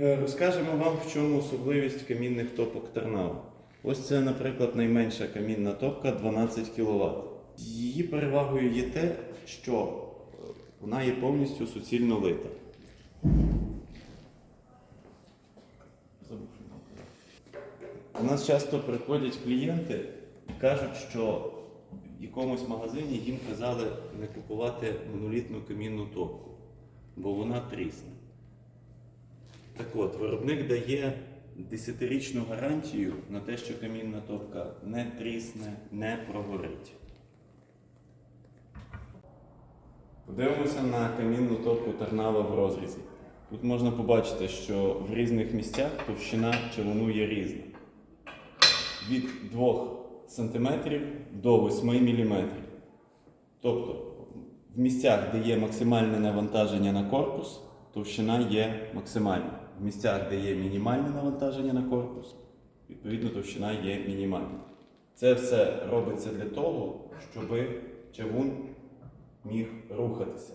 Е, Розкажемо вам, в чому особливість камінних топок Тернава. Ось це, наприклад, найменша камінна топка 12 кВт. Її перевагою є те, що е, вона є повністю суцільно лита. У нас часто приходять клієнти і кажуть, що в якомусь магазині їм казали не купувати монолітну камінну топку, бо вона трісне. Так от, виробник дає 10-річну гарантію на те, що камінна топка не трісне, не прогорить. Подивимося на камінну топку Тарнава в розрізі. Тут можна побачити, що в різних місцях товщина човуну є різна. Від 2 см до 8 мм. Тобто в місцях, де є максимальне навантаження на корпус, товщина є максимальна. Місцях, де є мінімальне навантаження на корпус, відповідно товщина є мінімальна. Це все робиться для того, щоб чавун міг рухатися.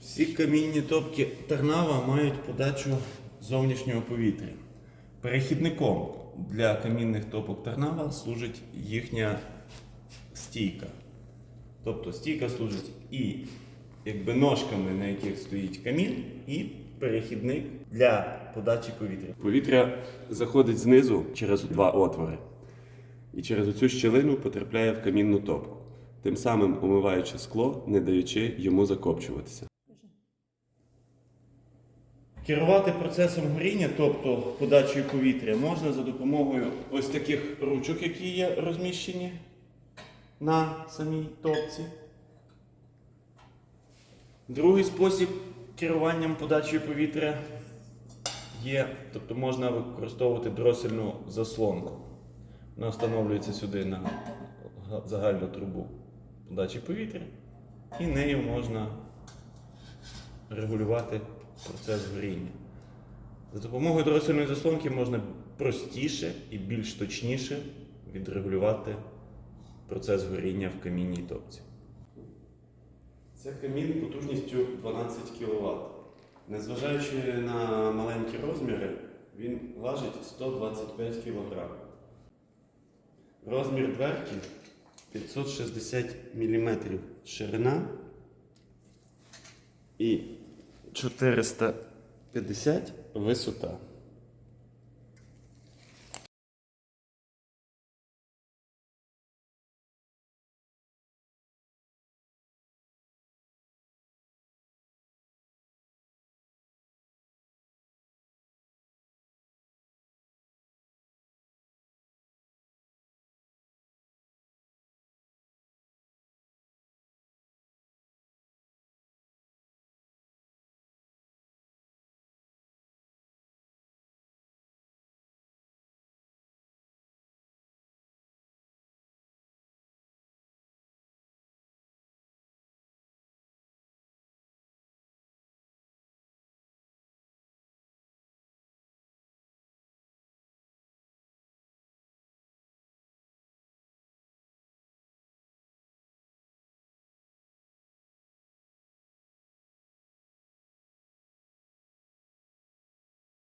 Всі камінні топки Тарнава мають подачу зовнішнього повітря. Перехідником для камінних топок Тарнава служить їхня стійка. Тобто стійка служить і якби ножками, на яких стоїть камін, і перехідник для подачі повітря. Повітря заходить знизу через два отвори і через цю щілину потрапляє в камінну топку, тим самим омиваючи скло, не даючи йому закопчуватися. Керувати процесом горіння, тобто подачею повітря, можна за допомогою ось таких ручок, які є розміщені на самій топці. Другий спосіб керуванням подачею повітря є, тобто можна використовувати дросельну заслонку. Вона встановлюється сюди на загальну трубу подачі повітря, і нею можна регулювати процес горіння. За допомогою дросельної заслонки можна простіше і більш точніше відрегулювати процес горіння в камінній топці. Це камін потужністю 12 кВт. Незважаючи на маленькі розміри, він важить 125 кг. Розмір дверки 560 мм ширина і 450 висота.